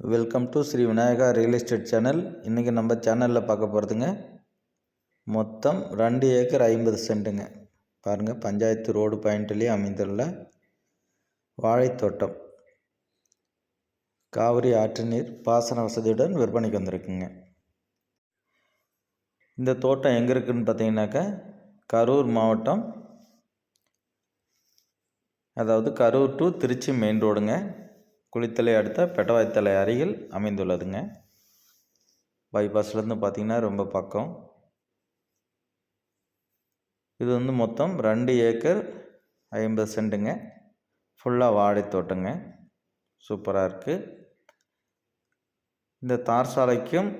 Welcome to Sri Vinayaka real estate channel இன்றைக்கி நம்ம சேனலில் பார்க்க போகிறதுங்க மொத்தம் ரெண்டு ஏக்கர் ஐம்பது சென்ட்டுங்க. பாருங்கள் பஞ்சாயத்து ரோடு பாயிண்ட்லேயே அமைந்துள்ள வாழைத்தோட்டம். காவிரி ஆற்று நீர் பாசன வசதியுடன் விற்பனைக்கு வந்திருக்குங்க. இந்த தோட்டம் எங்கே இருக்குதுன்னு பார்த்தீங்கன்னாக்கா கரூர் மாவட்டம் அதாவது கரூர் டு திருச்சி மெயின் ரோடுங்க குளித்தலை அடுத்த பெட்டவாய்த்தலை அருகில் அமைந்துள்ளதுங்க. பைபாஸ்லேருந்து பார்த்திங்கன்னா ரொம்ப பக்கம். இது வந்து மொத்தம் ரெண்டு ஏக்கர் ஐம்பது சென்ட்டுங்க. ஃபுல்லாக வாழை தோட்டங்க. சூப்பராக இருக்குது இந்த தார் சாலைக்கும்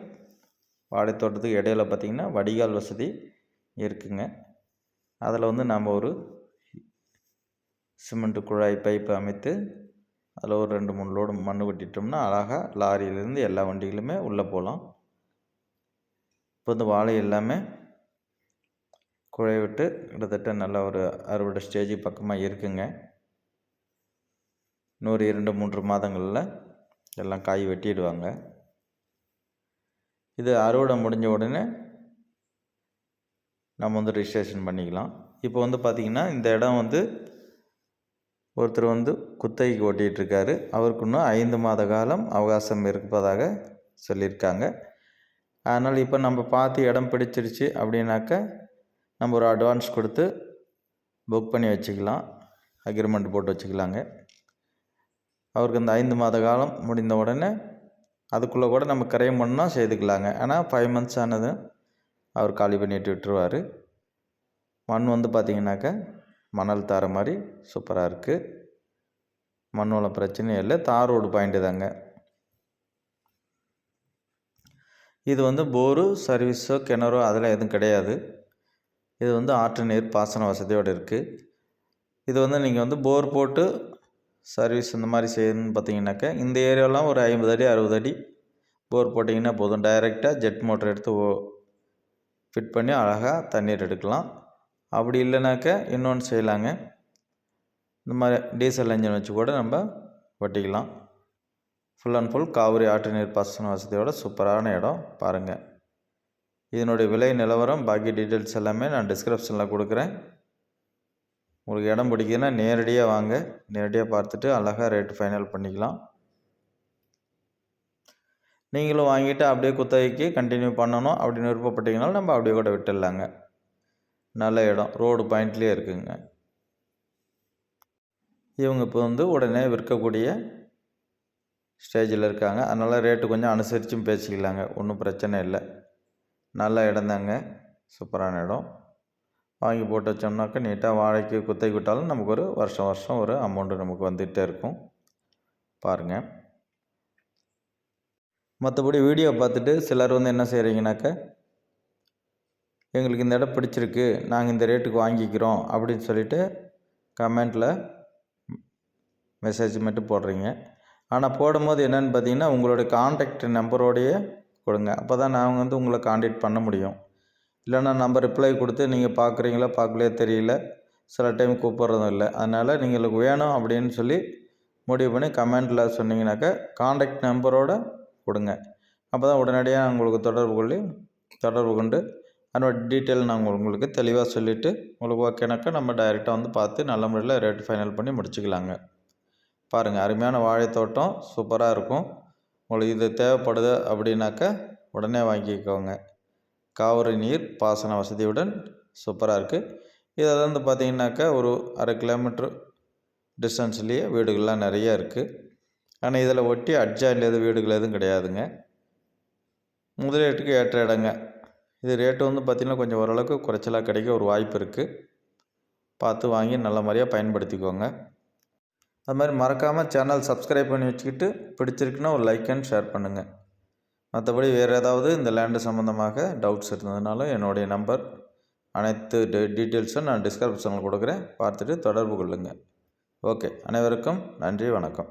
வாழை தோட்டத்துக்கு இடையில பார்த்திங்கன்னா வடிகால் வசதி இருக்குங்க. அதில் வந்து நம்ம ஒரு சிமெண்ட் குழாய் பைப்பு அமைத்து அதில் ஒரு ரெண்டு மூணு லோடு மண் வெட்டிட்டோம்னா அழகாக லாரியிலேருந்து எல்லா வண்டிகளுமே உள்ளே போகலாம். இப்போ வந்து வாழை எல்லாமே குழைய விட்டு கிட்டத்தட்ட நல்ல ஒரு அறுவடை ஸ்டேஜ் பக்கமாக இருக்குங்க. இன்னொரு இரண்டு மூன்று மாதங்களில் எல்லாம் காய் வெட்டிடுவாங்க. இது அறுவடை முடிஞ்ச உடனே நம்ம வந்து ரிஜிஸ்ட்ரேஷன் பண்ணிக்கலாம். இப்போ வந்து பார்த்திங்கன்னா இந்த இடம் வந்து ஒருத்தர் வந்து குத்தகைக்கு ஓட்டிகிட்ருக்காரு. அவருக்கு இன்னும் ஐந்து மாத காலம் அவகாசம் இருப்பதாக சொல்லியிருக்காங்க. அதனால் இப்போ நம்ம பார்த்து இடம் பிடிச்சிருச்சு அப்படின்னாக்க நம்ம ஒரு அட்வான்ஸ் கொடுத்து புக் பண்ணி வச்சுக்கலாம். அக்ரிமெண்ட் போட்டு வச்சுக்கலாங்க. அவருக்கு இந்த ஐந்து மாத காலம் முடிந்த உடனே அதுக்குள்ளே கூட நம்ம கிரையம் பண்ணால் செய்துக்கலாங்க. ஆனால் ஃபைவ் மந்த்ஸ் ஆனது அவர் காலி பண்ணிட்டு விட்டுருவார். மண் வந்து பார்த்திங்கனாக்கா மணல் தார மாதிரி சூப்பராக இருக்குது மண் பிரச்சனையும் இல்லை. தார் ரோடு பாயிண்ட்டு தாங்க. இது வந்து போரு சர்வீஸோ கிணறோ அதெல்லாம் எதுவும் கிடையாது. இது வந்து ஆற்று நீர் பாசன வசதியோடு இருக்குது இது வந்து நீங்கள் வந்து போர் போட்டு சர்வீஸ் இந்த மாதிரி செய்யணும்னு பார்த்தீங்கன்னாக்கா இந்த ஏரியாலாம் ஒரு ஐம்பது அடி அறுபது அடி போர் போட்டிங்கன்னா போதும். டைரெக்டாக ஜெட் மோட்டர் எடுத்து ஃபிட் பண்ணி அழகாக தண்ணீர் எடுக்கலாம். அப்படி இல்லைனாக்க இன்னொன்று செய்யலாங்க. இந்த மாதிரி டீசல் இன்ஜின் வச்சு கூட நம்ம வட்டிக்கலாம். ஃபுல் அண்ட் ஃபுல் காவிரி ஆற்று நீர் பாசன வசதியோட சூப்பரான இடம் பாருங்கள் இதனுடைய விலை நிலவரம் பாக்கி டீட்டெயில்ஸ் எல்லாமே நான் டிஸ்கிரிப்ஷனில் கொடுக்குறேன். உங்களுக்கு இடம் பிடிக்குதுன்னா நேரடியாக வாங்க. நேரடியாக பார்த்துட்டு அழகாக ரேட்டு ஃபைனல் பண்ணிக்கலாம். நீங்களும் வாங்கிட்டு அப்படியே குத்தகைக்கு கண்டினியூ பண்ணணும். அப்படின்னு விருப்பப்பட்டீங்கனாலும் நம்ம அப்படியே கூட விட்டுடலாங்க. நல்ல இடம். ரோடு பாயிண்ட்லேயே இருக்குங்க. இவங்க இப்போ வந்து உடனே விற்கக்கூடிய ஸ்டேஜில் இருக்காங்க. அதனால் ரேட்டு கொஞ்சம் அனுசரித்தும் பேசிக்கலாங்க. ஒன்றும் பிரச்சனை இல்லை. நல்ல இடம் தாங்க சூப்பரான இடம். வாங்கி போட்டு வச்சோம்னாக்கா நீட்டாக வாழைக்கு குத்தை விட்டாலும் நமக்கு ஒரு வருஷம் வருஷம் ஒரு அமௌண்ட்டு நமக்கு வந்துகிட்டே இருக்கும். பாருங்கள் மற்றபடி வீடியோ பார்த்துட்டு சிலர் வந்து என்ன செய்கிறீங்கனாக்கா எங்களுக்கு இந்த இடம் பிடிச்சிருக்கு நாங்கள் இந்த ரேட்டுக்கு வாங்கிக்கிறோம் அப்படின்னு சொல்லிவிட்டு கமெண்ட்டில் மெசேஜ் மட்டும் போடுறீங்க. ஆனால் போடும்போது என்னென்னு பார்த்தீங்கன்னா உங்களுடைய காண்டாக்ட் நம்பரோடையே கொடுங்க. அப்போ தான் நாங்கள் வந்து உங்களை காண்டாக்ட் பண்ண முடியும். இல்லைன்னா நம்ம ரிப்ளை கொடுத்து நீங்கள் பார்க்குறீங்களா பார்க்கலையே தெரியல. சில டைம் கூப்பிட்றதும் இல்லை. அதனால் நீங்களுக்கு வேணும் அப்படின்னு சொல்லி முடிவு பண்ணி கமெண்ட்டில் சொன்னீங்கன்னாக்கா காண்டாக்ட் நம்பரோடு கொடுங்க. அப்போ தான் உடனடியாக உங்களுக்கு தொடர்பு கொள்ளி தொடர்பு கொண்டு அதனோட டீட்டெயில் நாங்கள் உங்களுக்கு தெளிவாக சொல்லிவிட்டு உங்களுக்கு ஓகேனாக்கா நம்ம டைரெக்டாக வந்து பார்த்து நல்ல முறையில் ரேட் ஃபைனல் பண்ணி முடிச்சுக்கலாங்க. பாருங்கள் அருமையான வாழைத்தோட்டம் சூப்பராக இருக்கும். உங்களுக்கு இது தேவைப்படுது அப்படின்னாக்கா உடனே வாங்கிக்கோங்க. காவிரி நீர் பாசன வசதியுடன் சூப்பராக இருக்குது இதை வந்து பார்த்திங்கனாக்கா ஒரு அரை கிலோமீட்ரு டிஸ்டன்ஸ்லேயே வீடுகள்லாம் நிறையா இருக்குது ஆனால் இதில் ஒட்டி அட்ஜாயின் எதுவும் வீடுகள் எதுவும் கிடையாதுங்க. முதலீட்டுக்கு ஏற்ற இடங்க. இது ரேட்டு வந்து பார்த்திங்கன்னா கொஞ்சம் ஓரளவுக்கு குறைச்சலாக கிடைக்க ஒரு வாய்ப்பு இருக்குது பார்த்து வாங்கி நல்ல மாதிரியாக பயன்படுத்திக்கோங்க. அது மாதிரி மறக்காமல் சேனல் சப்ஸ்கிரைப் பண்ணி வச்சுக்கிட்டு பிடிச்சிருக்குன்னா ஒரு லைக் அண்ட் ஷேர் பண்ணுங்கள் மற்றபடி வேறு ஏதாவது இந்த லேண்டு சம்மந்தமாக டவுட்ஸ் இருந்ததுனாலும் என்னுடைய நம்பர் அனைத்து டீட்டெயில்ஸும் நான் டிஸ்கிரிப்ஷனில் கொடுக்குறேன். பார்த்துட்டு தொடர்பு கொள்ளுங்கள் ஓகே அனைவருக்கும் நன்றி வணக்கம்.